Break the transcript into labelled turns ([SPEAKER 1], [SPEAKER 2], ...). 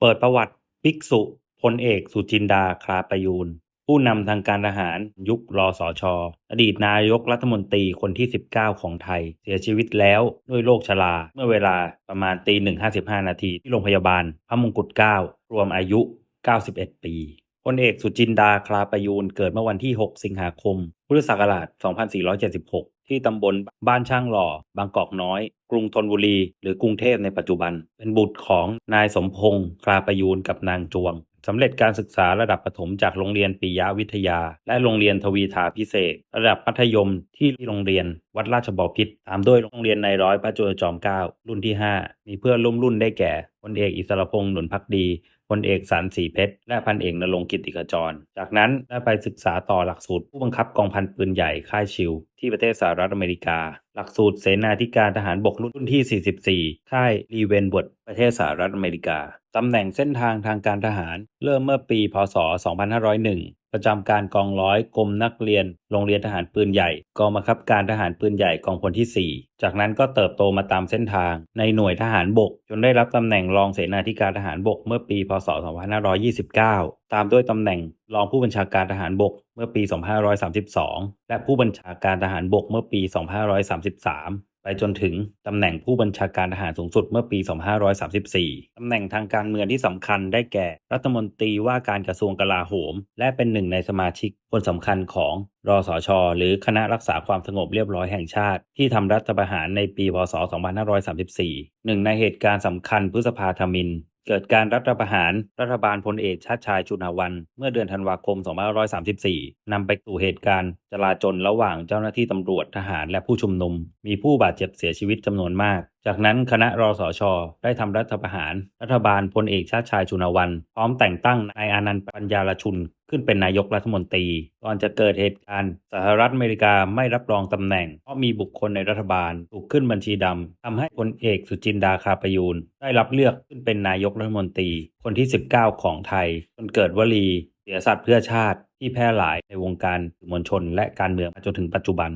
[SPEAKER 1] เปิดประวัติภิกษุพลเอกสุจินดาคลาประยูน ผู้นำทางการทหารยุครอสชอดีตนายกรัฐมนตรีคนที่ 19 ของไทย เสียชีวิตแล้วด้วยโรคชรา เมื่อเวลาประมาณตีหนึ่งห้าสิบห้านาทีที่โรงพยาบาลพระมงกุฎเกล้ารวมอายุ 91 ปีพลเอกสุจินดาคลาประยูนเกิดเมื่อวันที่ 6 สิงหาคม พุทธศักราช 2476 ที่ตำบลบ้านช่างหล่อ บางกอกน้อย กรุงธนบุรี หรือกรุงเทพในปัจจุบัน เป็นบุตรของนายสมพงษ์คลาประยูนกับนางจวงสำเร็จการศึกษาระดับประถมจากโรงเรียนปิยวิทยา และโรงเรียนทวีทาพิเศษ ระดับมัธยมที่โรงเรียนวัดราชบพิตรตามด้วยโรงเรียนในร้อยพระจุลจอมเกล้ารุ่นที่ 5 มีเพื่อนร่วมรุ่นได้แก่พลเอกอิสรพงษ์หนุนพักดีพลเอกสันสีเพชร และพันเอกนรงค์กิติขจร จากนั้นได้ไปศึกษาต่อหลักสูตรผู้บังคับกองพันปืนใหญ่ค่ายชิวที่ประเทศสหรัฐอเมริกา หลักสูตรเสนาธิการทหารบกรุ่นที่ 44 ค่ายรีเวนบดประเทศสหรัฐอเมริกา ตำแหน่งเส้นทางทางการทหาร เริ่มเมื่อปี พศ 2501 ประจำการกองร้อยกรมนักเรียน โรงเรียนทหารปืนใหญ่ กองบังคับการทหารปืนใหญ่กองพลที่ 4 จากนั้นก็เติบโตมาตามเส้นทาง ในหน่วยทหารบก จนได้รับตำแหน่งรองเสนาธิการทหารบกเมื่อปี พศ 2529 ตามด้วยตำแหน่งรองผู้บัญชาการทหารบกเมื่อปี 2532 และผู้บัญชาการทหารบกเมื่อปี 2533 ไปจนถึงตำแหน่งผู้บัญชาการทหารสูงสุดเมื่อปี 2534 ตำแหน่งทางการเมืองที่สำคัญได้แก่ รัฐมนตรีว่าการกระทรวงกลาโหม และเป็นหนึ่งในสมาชิกคนสำคัญของรอสชหรือคณะรักษาความสงบเรียบร้อยแห่งชาติ ที่ทำรัฐประหารในปี พศ 2534 หนึ่งในเหตุการณ์สำคัญพฤษภาธมิน เกิดการรัฐประหารรัฐบาลพลเอกชาติชายชุนหวัน เมื่อเดือนธันวาคม 2534 นำไปสู่เหตุการณ์ จลาจลระหว่างเจ้าหน้าที่ตำรวจทหารและผู้ชุมนุม มีผู้บาดเจ็บเสียชีวิตจำนวนมาก จากนั้นคณะรอสชได้ทำรัฐประหาร รัฐบาลพลเอกชาติชายชุนวัน พร้อมแต่งตั้งนายอานันต์ปัญญาลชุน ขึ้นเป็นนายกรัฐมนตรี ก่อนจะเกิดเหตุการณ์สหรัฐอเมริกาไม่รับรองตำแหน่ง เพราะมีบุคคลในรัฐบาลถูกขึ้นบัญชีดำทำให้พลเอกสุจินดาคาประยูนได้รับเลือกขึ้นเป็นนายกรัฐมนตรี คนที่ 19 ของไทย จนเกิดวลีเสียสัตว์เพื่อชาติที่แพร่หลายในวงการสื่อมวลชน และการเมืองมาจนถึงปัจจุบัน